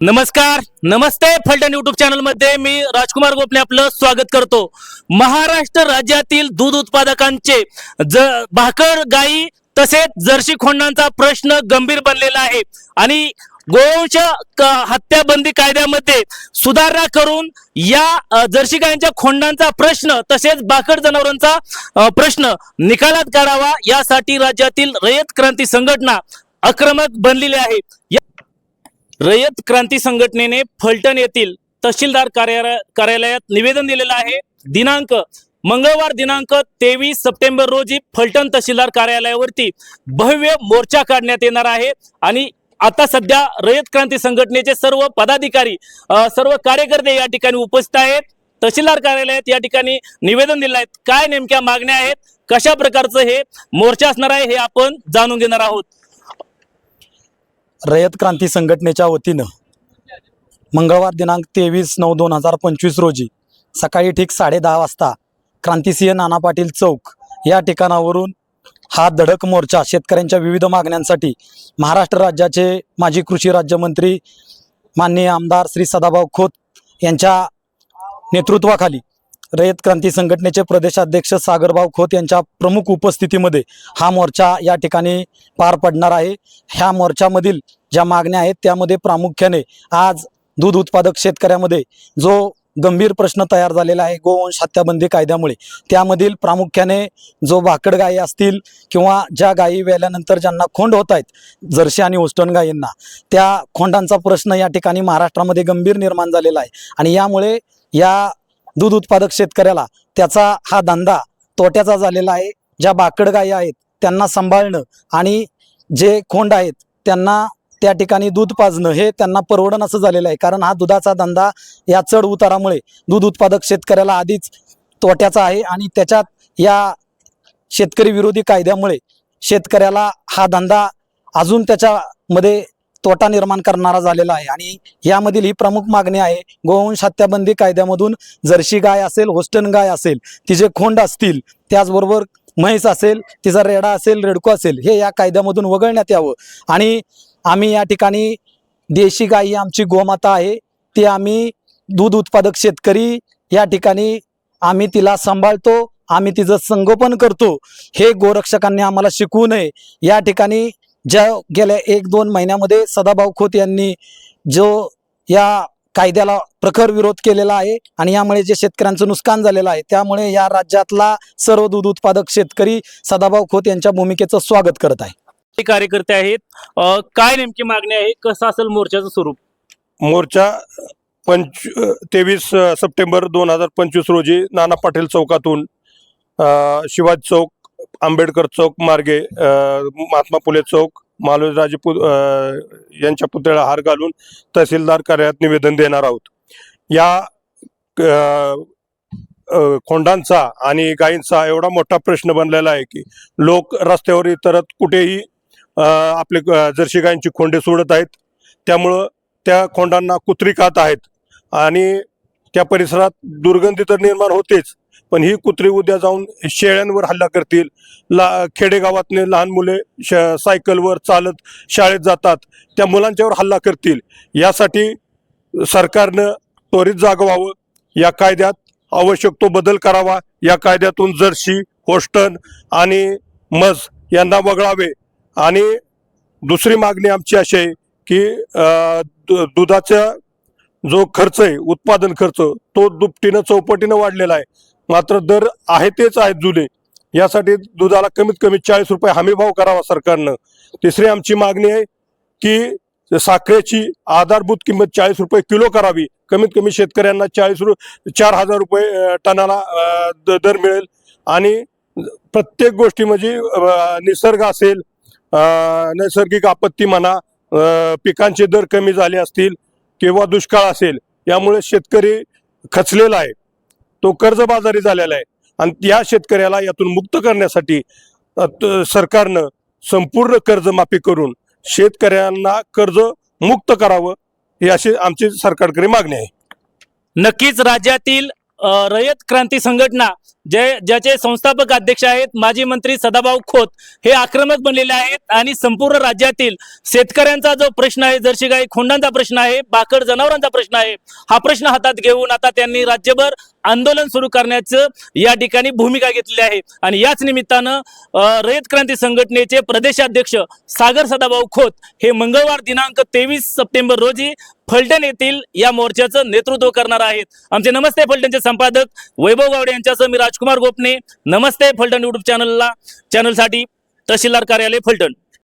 नमस्कार नमस्ते फलटण युट्यूब चॅनलमध्ये. मी राजकुमार गोपने आपलं स्वागत करतो. महाराष्ट्र राज्यातील दूध उत्पादकांचे भाकर गाई तसेच जर्सी खोंडांचा प्रश्न गंभीर बनलेला आहे. आणि गोवंश हत्याबंदी कायद्यामध्ये सुधारणा करून या जर्सी गायांच्या खोंडांचा प्रश्न तसेच बाकड जनावरांचा प्रश्न निकालात काढावा यासाठी राज्यातील रयत क्रांती संघटना आक्रमक बनलेली आहे. रयत क्रांती संघटनेने फलटण येथील तहसीलदार कार्यालय कार्यालयात निवेदन दिलेलं आहे. दिनांक मंगळवार दिनांक तेवीस सप्टेंबर रोजी फलटण तहसीलदार कार्यालयावरती भव्य मोर्चा काढण्यात येणार आहे आणि आता सध्या रयत क्रांती संघटनेचे सर्व पदाधिकारी सर्व कार्यकर्ते या ठिकाणी उपस्थित आहेत. तहसीलदार कार्यालयात या ठिकाणी निवेदन दिलं आहे. काय नेमक्या मागण्या आहेत? कशा प्रकारचं हे मोर्चा असणार आहे हे आपण जाणून घेणार आहोत. रयत क्रांती संघटनेच्या वतीनं मंगळवार दिनांक तेवीस नऊ दोन हजार पंचवीस रोजी सकाळी ठीक साडेदहा वाजता क्रांतिसिंह नाना पाटील चौक या ठिकाणावरून हा धडक मोर्चा शेतकऱ्यांच्या विविध मागण्यांसाठी महाराष्ट्र राज्याचे माजी कृषी राज्यमंत्री माननीय आमदार श्री सदाभाऊ खोत यांच्या नेतृत्वाखाली रयत क्रांती संघटनेचे प्रदेशाध्यक्ष सागरभाऊ खोत यांच्या प्रमुख उपस्थितीमध्ये हा मोर्चा या ठिकाणी पार पडणार आहे. ह्या मोर्चामधील ज्या मागण्या आहेत त्यामध्ये प्रामुख्याने आज दूध उत्पादक शेतकऱ्यामध्ये जो गंभीर प्रश्न तयार झालेला आहे गोवंश हत्याबंदी कायद्यामुळे त्यामधील प्रामुख्याने जो भाकड गायी असतील किंवा ज्या गायी वेल्यानंतर ज्यांना खोंड होत आहेत जर्सी आणि होस्टन गायींना त्या खोंडांचा प्रश्न या ठिकाणी महाराष्ट्रामध्ये गंभीर निर्माण झालेला आहे. आणि यामुळे या दूध उत्पादक शेतकऱ्याला त्याचा हा धंदा तोट्याचा झालेला आहे. ज्या बाकड गायी आहेत त्यांना सांभाळणं आणि जे खोंड आहेत त्यांना त्या ठिकाणी दूध पाजणं हे त्यांना परवडण असं झालेलं आहे. कारण हा दुधाचा धंदा या चढ उतारामुळे दूध उत्पादक शेतकऱ्याला आधीच तोट्याचा आहे आणि त्याच्यात या शेतकरी विरोधी कायद्यामुळे शेतकऱ्याला हा धंदा अजून त्याच्यामध्ये तोटा निर्माण करणारा झालेला आहे. आणि यामधील ही प्रमुख मागणी आहे गोवंश हत्याबंदी कायद्यामधून जर्सी गाय असेल होस्टन गाय असेल तिचे खोंड असतील त्याचबरोबर म्हैस असेल तिचा रेडा असेल रेडको असेल हे या कायद्यामधून वगळण्यात यावं. आणि आम्ही या ठिकाणी देशी गाय ही आमची गोमाता आहे. ती आम्ही दूध उत्पादक शेतकरी या ठिकाणी आम्ही तिला सांभाळतो आम्ही तिचं संगोपन करतो. हे गोरक्षकांनी आम्हाला शिकवू नये. या ठिकाणी ज्या गेल्या एक दोन महिन्यामध्ये सदाभाऊ खोत यांनी जो या कायद्याला प्रखर विरोध केलेला आहे आणि यामुळे जे शेतकऱ्यांचं नुकसान झालेलं आहे त्यामुळे या राज्यातला सर्व दूध उत्पादक शेतकरी सदाभाऊ खोत यांच्या भूमिकेचं स्वागत करत आहे. कार्यकर्ते आहेत. काय नेमकी मागणी आहे? कसं असेल मोर्चाचं स्वरूप? मोर्चा पंच तेवीस सप्टेंबर दोन हजार पंचवीस रोजी नाना पाटील चौकातून शिवाजी चौक आंबेडकर चौक मार्गे महात्मा फुले चौक मालोजीराजे पु यांच्या पुतळ्याला हार घालून तहसीलदार कार्यालयात निवेदन देणार आहोत. या खोंडांचा आणि गायींचा एवढा मोठा प्रश्न बनलेला आहे की लोक रस्त्यावर इतरत कुठेही आपले जर्शी जर्सी गायींची खोंडे सोडत आहेत. त्यामुळं त्या खोंडांना कुत्री खात आहेत. आणि त्या परिसरात दुर्गंधी तर निर्माण होतेच पण ही कुत्री उद्या जाऊन शेळ्यांवर हल्ला करतील. ला खेडेगावातले लहान मुले श सायकलवर चालत शाळेत जातात त्या मुलांच्यावर हल्ला करतील. यासाठी सरकारनं त्वरित जाग व्हावं. या कायद्यात आवश्यक तो बदल करावा. या कायद्यातून जर्सी होस्टन आणि मज यांना वगळावे. आणि दुसरी मागणी आमची अशी आहे की दुधाच्या जो खर्च आहे उत्पादन खर्च तो दुपटीनं चौपटीनं वाढलेला आहे. मात्र दर आहे तेच आहेत जुने. यासाठी दुधाला कमीत कमी चाळीस रुपये हमी भाव करावा सरकारनं. तिसरी आमची मागणी आहे की साखरेची आधारभूत किंमत चाळीस रुपये किलो करावी. कमीत कमी शेतकऱ्यांना चाळीस रु चार हजार रुपये टनाला द- दर मिळेल. आणि प्रत्येक गोष्टी म्हणजे निसर्ग असेल नैसर्गिक आपत्ती म्हणा पिकांचे दर कमी झाले असतील किंवा दुष्काळ असेल यामुळे शेतकरी खचलेला आहे. तो कर्जबाजारी झालेला आहे. आणि या शेतकऱ्याला यातून मुक्त करण्यासाठी सरकारनं संपूर्ण कर्जमाफी करून शेतकऱ्यांना कर्ज मुक्त करावं ही अशी आमची सरकारकडे मागणी आहे. नक्कीच राज्यातील रयत क्रांती संघटना जे ज्याचे संस्थापक अध्यक्ष आहेत माजी मंत्री सदाभाऊ खोत हे आक्रमक बनलेले आहेत आणि संपूर्ण राज्यातील शेतकऱ्यांचा जो प्रश्न आहे जर्शी गाई खोंडांचा प्रश्न आहे बाकड जनावरांचा प्रश्न आहे हा प्रश्न हातात घेऊन आता त्यांनी राज्यभर आंदोलन सुरू करण्याचं या ठिकाणी भूमिका घेतलेली आहे. आणि याच निमित्तानं रयत क्रांती संघटनेचे प्रदेशाध्यक्ष सागर सदाभाऊ खोत हे मंगळवार दिनांक तेवीस सप्टेंबर रोजी फलटण येथील या मोर्चाचं नेतृत्व करणार आहेत. आमचे नमस्ते फलटणचे संपादक वैभव गावडे यांच्यासह मी राजकुमार गोपने. नमस्ते फलटण युट्यूब चॅनलला चॅनलसाठी तहसीलदार कार्यालय फलटण.